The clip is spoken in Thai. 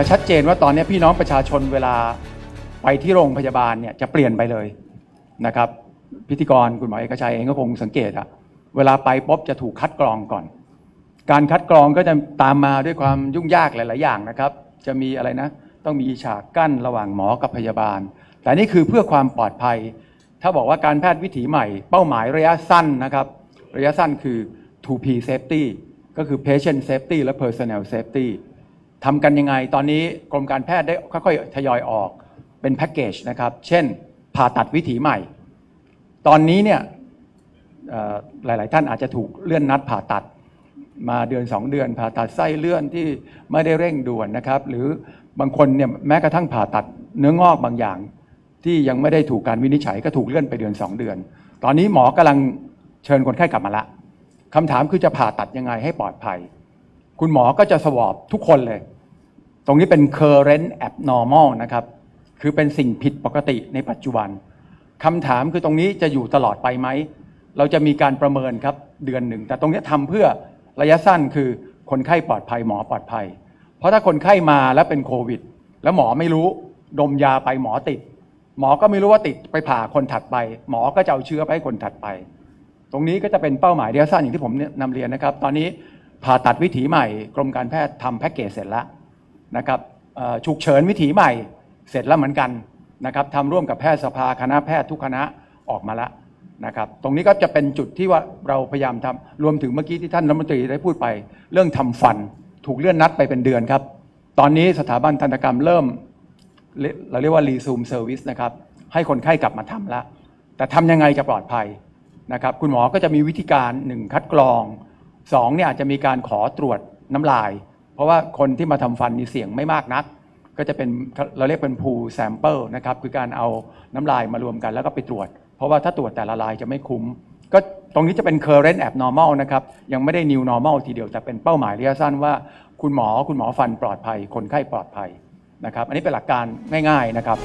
จะชัดเจนว่าตอนนี้พี่น้องประชาชนเวลาไปที่โรงพยาบาลเนี่ยจะเปลี่ยนไปเลยนะครับ พิธีกรคุณหมอเอกชัยเองก็คงสังเกตอะเวลาไปป๊บจะถูกคัดกรองก่อน การคัดกรองก็จะตามมาด้วยความยุ่งยากหลาย ๆ อย่างนะครับ จะมีอะไรนะ ต้องมีฉากกั้นระหว่างหมอกับพยาบาล แต่นี่คือเพื่อความปลอดภัย ถ้าบอกว่าการแพทย์วิถีใหม่ เป้าหมายระยะสั้นนะครับ ระยะสั้นคือ 2P safety ก็คือ patient safety และ personnel safety ทำกันยังไง ตอนนี้กรมการแพทย์ได้ค่อยๆทยอยออกเป็นแพ็กเกจนะครับ เช่น ผ่าตัดวิถีใหม่ ตอนนี้เนี่ยหลาย ๆ ท่านอาจจะถูกเลื่อนนัดผ่าตัดมาเดือน 2 เดือน ผ่าตัดไส้เลื่อนที่ไม่ได้เร่งด่วนนะครับ หรือบางคนเนี่ยแม้กระทั่งผ่าตัดเนื้องอกบางอย่าง ที่ยังไม่ได้ถูกการวินิจฉัยก็ถูกเลื่อนไปเดือน 2 เดือน ตอนนี้หมอกำลังเชิญคนไข้กลับมาละคำถามคือจะผ่าตัดยังไงให้ปลอดภัย คุณหมอก็จะสวอปทุกคนเลย ตรงนี้เป็น current abnormal นะครับ คือเป็นสิ่งผิดปกติในปัจจุบันคำถามคือตรงนี้จะอยู่ตลอดไปไหม เราจะมีการประเมินครับเดือนหนึ่ง แต่ตรงนี้ทำเพื่อระยะสั้นคือคนไข้ปลอดภัยหมอปลอดภัย เพราะถ้าคนไข้มาแล้วเป็นโควิด แล้วหมอไม่รู้ดมยาไปหมอติด หมอก็ไม่รู้ว่าติดไปผ่าคนถัดไป หมอก็จะเอาเชื้อไปให้คนถัดไป ตรงนี้ก็จะเป็นเป้าหมายระยะสั้นอย่างที่ผมนำเรียนนะครับ ตอนนี้ ผ่าตัดวิถีใหม่ กรมการแพทย์ทำแพ็กเกจเสร็จแล้วนะครับฉุกเฉินวิถีใหม่เสร็จแล้วเหมือนกันนะครับทำร่วมกับแพทยสภาคณะแพทย์ทุกคณะออกมาแล้วนะครับตรงนี้ก็จะเป็นจุดที่ว่าเราพยายามทำรวมถึงเมื่อกี้ที่ท่านรัฐมนตรีได้พูดไป เรื่องทำฟันถูกเลื่อนนัดไปเป็นเดือนครับ ตอนนี้สถาบันทันตกรรมเริ่ม เราเรียกว่า resume service นะครับให้คนไข้กลับมาทำแล้วแต่ทำยังไงจะปลอดภัยนะครับคุณหมอก็จะมีวิธีการ1คัดกรอง 2เนี่ยอาจจะมีการขอตรวจน้ำลาย เพราะว่าคนที่มาทำฟันนี่เสี่ยงไม่มากนัก ก็จะเป็นเราเรียกเป็น pool sample นะครับคือการเอาน้ำลายมารวมกันแล้วก็ไปตรวจ เพราะว่าถ้าตรวจแต่ละลายจะไม่คุ้ม ก็ตรงนี้จะเป็น current abnormal นะครับยังไม่ได้ new normal ทีเดียวแต่เป็นเป้าหมายระยะสั้นว่า คุณหมอคุณหมอฟันปลอดภัย คนไข้ปลอดภัยนะครับอันนี้เป็นหลักการง่าย ๆนะครับ